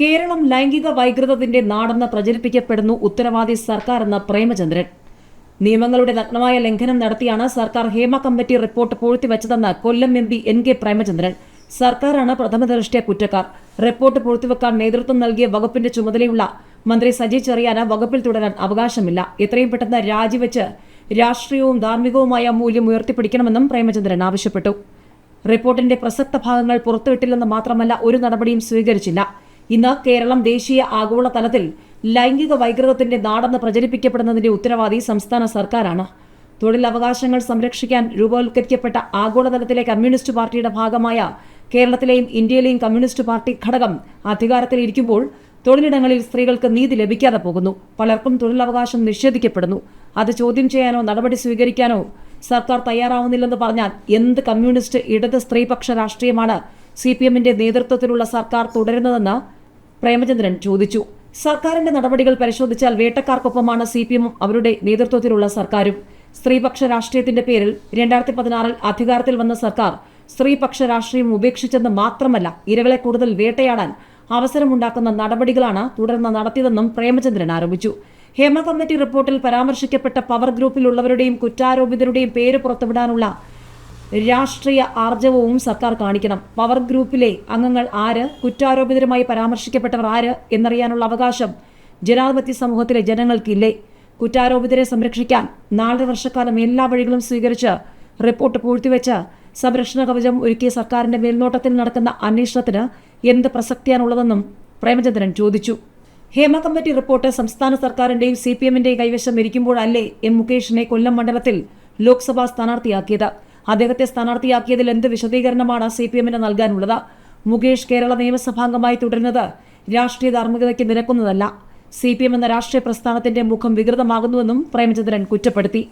കേരളം ലൈംഗിക വൈകൃതത്തിന്റെ നാടെന്ന് പ്രചരിപ്പിക്കപ്പെടുന്നു ഉത്തരവാദി സർക്കാർ എന്ന പ്രേമചന്ദ്രൻ. നിയമങ്ങളുടെ നഗ്നമായ ലംഘനം നടത്തിയാണ് സർക്കാർ Hema committee report പൂഴ്ത്തിവെച്ചതെന്ന് Kollam M P N K Premachandran. സർക്കാരാണ് പ്രഥമ ദൃഷ്ടിയ കുറ്റക്കാർ. റിപ്പോർട്ട് പൂഴ്ത്തിവെക്കാൻ നേതൃത്വം നൽകിയ വകുപ്പിന്റെ ചുമതലയുള്ള മന്ത്രി സജി ചെറിയാന വകുപ്പിൽ തുടരാൻ അവകാശമില്ല. എത്രയും പെട്ടെന്ന് രാജിവെച്ച് രാഷ്ട്രീയവും ധാർമ്മികവുമായ മൂല്യം ഉയർത്തിപ്പിടിക്കണമെന്നും പ്രേമചന്ദ്രൻ ആവശ്യപ്പെട്ടു. റിപ്പോർട്ടിന്റെ പ്രസക്ത ഭാഗങ്ങൾ പുറത്തുവിട്ടില്ലെന്ന് മാത്രമല്ല ഒരു നടപടിയും സ്വീകരിച്ചില്ല. ഇന്ന് കേരളം ദേശീയ ആഗോളതലത്തിൽ ലൈംഗിക വൈകൃതത്തിന്റെ നാടെന്ന് പ്രചരിപ്പിക്കപ്പെടുന്നതിന്റെ ഉത്തരവാദി സംസ്ഥാന സർക്കാരാണ്. തൊഴിലവകാശങ്ങൾ സംരക്ഷിക്കാൻ രൂപവത്കരിക്കപ്പെട്ട ആഗോളതലത്തിലെ കമ്മ്യൂണിസ്റ്റ് പാർട്ടിയുടെ ഭാഗമായ കേരളത്തിലെയും ഇന്ത്യയിലെയും കമ്മ്യൂണിസ്റ്റ് പാർട്ടി ഘടകം അധികാരത്തിലിരിക്കുമ്പോൾ തൊഴിലിടങ്ങളിൽ സ്ത്രീകൾക്ക് നീതി ലഭിക്കാതെ പോകുന്നു. പലർക്കും തൊഴിലവകാശം നിഷേധിക്കപ്പെടുന്നു. അത് ചോദ്യം ചെയ്യാനോ നടപടി സ്വീകരിക്കാനോ സർക്കാർ തയ്യാറാവുന്നില്ലെന്ന് പറഞ്ഞാൽ എന്ത് കമ്മ്യൂണിസ്റ്റ് ഇടത് സ്ത്രീപക്ഷ രാഷ്ട്രീയമാണ് സി പി എമ്മിന്റെ നേതൃത്വത്തിലുള്ള സർക്കാർ തുടരുന്നതെന്ന് പ്രേമചന്ദ്രൻ ചോദിച്ചു. സർക്കാരിന്റെ നടപടികൾ പരിശോധിച്ചാൽ വേട്ടക്കാർക്കൊപ്പമാണ് സി പി എമ്മും അവരുടെ നേതൃത്വത്തിലുള്ള സർക്കാരും. സ്ത്രീപക്ഷ രാഷ്ട്രീയത്തിന്റെ പേരിൽ രണ്ടായിരത്തി പതിനാറിൽ അധികാരത്തിൽ വന്ന സർക്കാർ സ്ത്രീപക്ഷ രാഷ്ട്രീയം ഉപേക്ഷിച്ചെന്ന് മാത്രമല്ല ഇരകളെ കൂടുതൽ വേട്ടയാടാൻ അവസരമുണ്ടാക്കുന്ന നടപടികളാണ് തുടർന്ന് നടത്തിയതെന്നും പ്രേമചന്ദ്രൻ ആരോപിച്ചു. ഹേമ കമ്മിറ്റി റിപ്പോർട്ടിൽ പരാമർശിക്കപ്പെട്ട പവർ ഗ്രൂപ്പിലുള്ളവരുടെയും കുറ്റാരോപിതരുടെയും പേര് പുറത്തുവിടാനുള്ള രാഷ്ട്രീയ ആർജവവും സർക്കാർ കാണിക്കണം. പവർ ഗ്രൂപ്പിലെ അംഗങ്ങൾ ആര്? കുറ്റാരോപിതരുമായി പരാമർശിക്കപ്പെട്ടവർ ആര്? എന്നറിയാനുള്ള അവകാശം ജനാധിപത്യ സമൂഹത്തിലെ ജനങ്ങൾക്കില്ലേ? കുറ്റാരോപിതരെ സംരക്ഷിക്കാൻ നാലര വർഷക്കാലം എല്ലാ വഴികളും സ്വീകരിച്ച് റിപ്പോർട്ട് പൂഴ്ത്തിവെച്ച് സംരക്ഷണ കവചം ഒരുക്കിയ സർക്കാരിന്റെ മേൽനോട്ടത്തിൽ നടക്കുന്ന അന്വേഷണത്തിന് എന്ത് പ്രസക്തിയാണുള്ളതെന്നും പ്രേമചന്ദ്രൻ ചോദിച്ചു. ഹേമ കമ്മിറ്റി റിപ്പോർട്ട് സംസ്ഥാന സർക്കാരിന്റെയും സി പി എമ്മിന്റെയും കൈവശം ഇരിക്കുമ്പോഴല്ലേ എം മുകേഷിനെ കൊല്ലം മണ്ഡലത്തിൽ ലോക്സഭാ സ്ഥാനാർത്ഥിയാക്കിയത്? അദ്ദേഹത്തെ സ്ഥാനാർത്ഥിയാക്കിയതിൽ എന്ത് വിശദീകരണമാണ് സി പി എമ്മിന് നൽകാനുള്ളത്? മുകേഷ് കേരള നിയമസഭാംഗമായി തുടരുന്നത് രാഷ്ട്രീയ ധാർമ്മികതയ്ക്ക് നിരക്കുന്നതല്ല. സി പി എം എന്ന രാഷ്ട്രീയ പ്രസ്ഥാനത്തിന്റെ മുഖം വികൃതമാകുന്നുവെന്നും പ്രേമചന്ദ്രൻ കുറ്റപ്പെടുത്തി.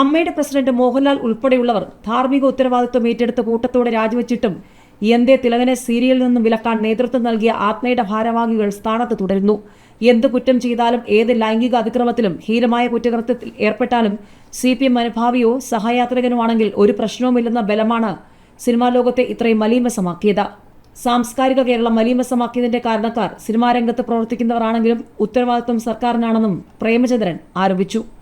അമ്മയുടെ പ്രസിഡന്റ് മോഹൻലാൽ ഉൾപ്പെടെയുള്ളവർ ധാർമ്മിക ഉത്തരവാദിത്വം ഏറ്റെടുത്ത് കൂട്ടത്തോടെ രാജിവെച്ചിട്ടും എന്തേ തിലകനെ സീരിയലിൽ നിന്നും വിലക്കാൻ നേതൃത്വം നൽകിയ ആത്മയുടെ ഭാരവാഹികൾ സ്ഥാനത്ത് തുടരുന്നു. എന്ത് കുറ്റം ചെയ്താലും ഏത് ലൈംഗിക അതിക്രമത്തിലും ഹീനമായ കുറ്റകൃത്യത്തിൽ ഏർപ്പെട്ടാലും സി പി എം അനുഭാവിയോ സഹയാത്രികനുമാണെങ്കിൽ ഒരു പ്രശ്നവുമില്ലെന്ന ബലമാണ് സിനിമാ ലോകത്തെ ഇത്രയും മലീമസമാക്കിയത്. സാംസ്കാരിക കേരളം മലീമസമാക്കിയതിന്റെ കാരണക്കാർ സിനിമാ രംഗത്ത് പ്രവർത്തിക്കുന്നവരാണെങ്കിലും ഉത്തരവാദിത്വം സർക്കാരിനാണെന്നും പ്രേമചന്ദ്രൻ ആരോപിച്ചു.